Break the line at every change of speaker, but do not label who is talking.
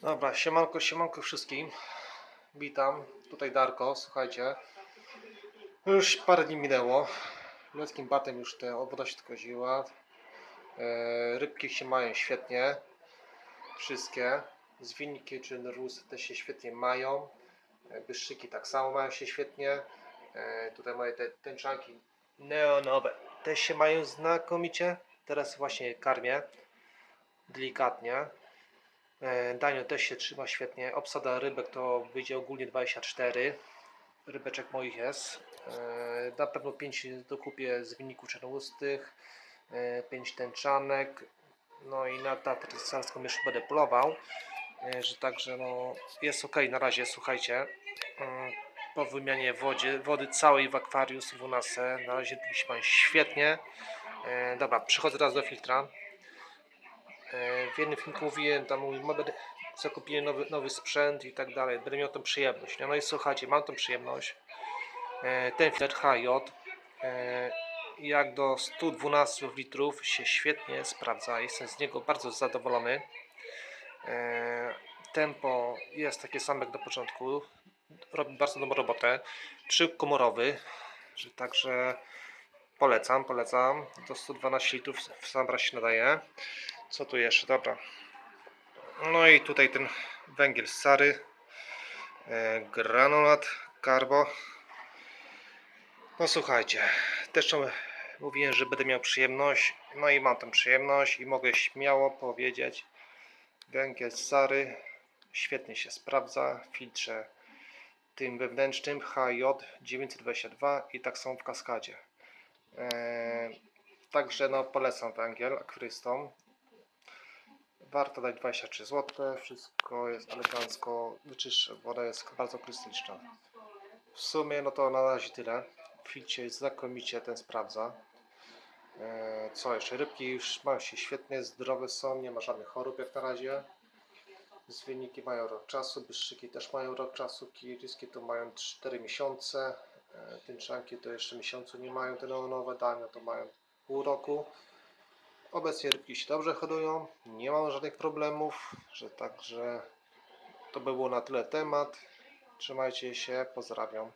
Dobra, siemanko, siemanko wszystkim. Witam, tutaj Darko, słuchajcie. Już parę dni minęło. Ludzkim batem już te woda się odkoziła. E, rybki się mają świetnie. Wszystkie. Zwiniki czy nrus też się świetnie mają. E, Byszczyki tak samo mają się świetnie. E, tutaj moje te tęczanki neonowe też się mają znakomicie. Teraz właśnie karmię. Delikatnie. E, Danio też się trzyma świetnie. Obsada rybek to wyjdzie ogólnie 24. Rybeczek moich jest. E, Na pewno 5 dokupię z wyniku czerwoustych. 5 tęczanek. No i na tatrysarską jeszcze będę polował. E, Że także no jest ok na razie, słuchajcie. Po wymianie wodzie, wody całej w akwarium z 12. Na razie się świetnie. E, Dobra, przychodzę teraz do filtra. W jednym filmiku mówiłem, tam mówię, będę zakupiłem nowy, nowy sprzęt i tak dalej, będę miał tą przyjemność. No i słuchajcie, mam tą przyjemność. E, Ten filtr HJ e, jak do 112 litrów się świetnie sprawdza. Jestem z niego bardzo zadowolony. E, Tempo jest takie same jak do początku. Robi bardzo dobrą robotę. Trzykomorowy, że także polecam, polecam. Do 112 litrów w sam raz się nadaje. Co tu jeszcze? Dobra. No i tutaj ten węgiel Sary. E, granulat, karbo. No słuchajcie, też mówiłem, że będę miał przyjemność. No i mam tę przyjemność i mogę śmiało powiedzieć. Węgiel Sary świetnie się sprawdza w filtrze tym wewnętrznym HJ 922 i tak samo w kaskadzie. E, Także no polecam węgiel akrystą. Warto dać 23 zł. Wszystko jest elegancko. Wyczyszcza. Woda jest bardzo krystaliczna. W sumie no to na razie tyle. Filcie jest znakomicie ten sprawdza. E, Co jeszcze? Rybki już mają się świetnie, zdrowe są, nie ma żadnych chorób jak na razie. Zwiniki mają rok czasu, byszczyki też mają rok czasu, kiriski to mają 4 miesiące, e, tynczanki to jeszcze miesiącu nie mają, te neonowe dania to mają pół roku. Obecnie rybki się dobrze hodują, nie mam żadnych problemów, że także to by było na tyle temat. Trzymajcie się, pozdrawiam.